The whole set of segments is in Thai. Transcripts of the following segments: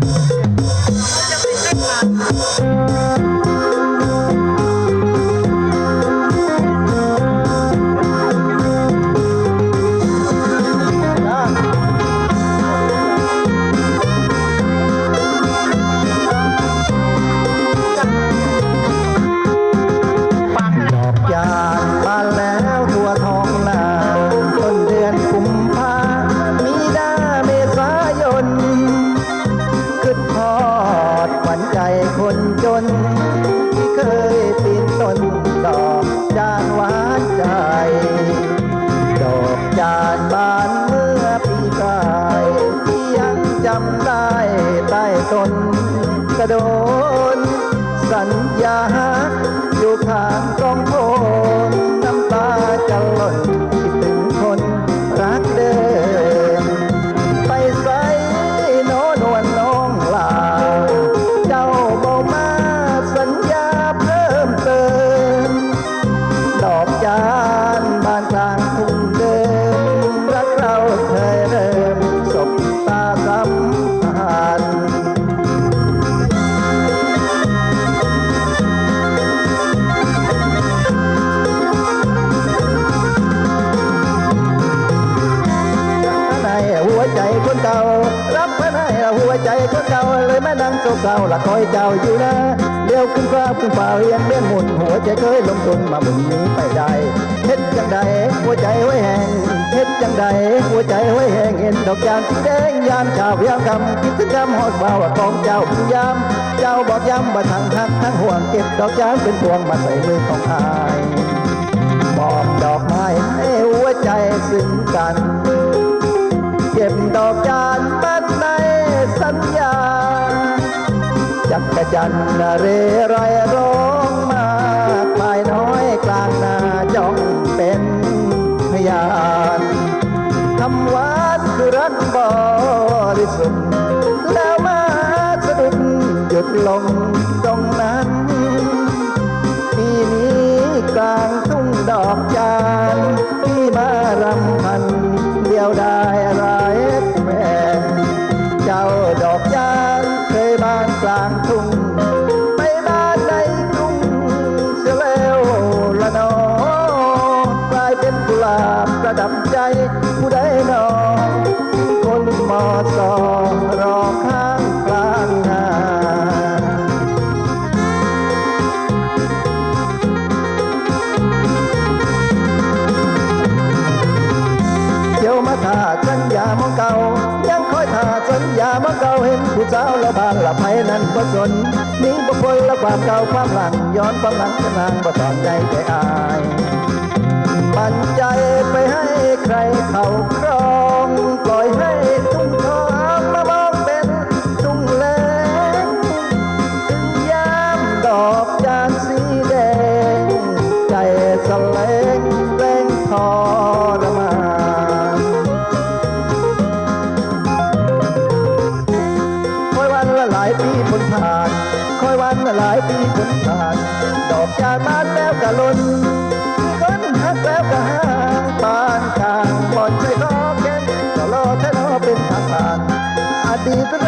ดะโดน สัญญาอยู่ข้างกองโพ ใจคนเก่า รับมาในหัวใจคนเก่าเลยแม่นางโศกเศร้าละคอยเจ้าอยู่นะเลี้ยวขึ้นฟ้าขึ้นฟ้าเรียนเลี้ยนหมุนหัวใจเคยลงทุนมาหมุนนี้ไปได้เฮ็ดจังใดหัวใจไว้แหงเฮ็ดจังใดหัวใจไว้แหงเห็นดอกจานสีแดงยามเช้ายามคำคิดถึงคำหอดเบาของเจ้าพยายาม เจ้าบอกย้ำว่าทั้งทักทั้งห่วงเก็บดอกจานเป็นพวงมาใส่มือของอายมอบดอกไม้ให้หัวใจซึ้งกัน ดอกจานบัดในสัญญา จักรจันทร์เรไรร้องมาภายน้อยกลางนาจ้องเป็นพยานคำวานคือรักบริสุทธิ์แล้วมาสะดุดหยุดลงตรงนั้นปีนี้กลางทุ่งดอกจานที่มารำพันเดียวได้าดอกจานเคยบานกลางทุ่งไปบ้านในกรุงเสียแล้วละนอกลายเป็นกุหลาบประดับใจผู้ใดนอคนมอสองรอข้างกลางนาเที่ยวมาท่าสัญญามองเก่าาวละบายนั้นบ่สนนิ่งบ่พลละความเก่าความหลังย้อนความหลังจะนางบ่สอนใจใจอายปันใจไปให้ใครเขาครอง อ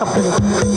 ขอบคุณ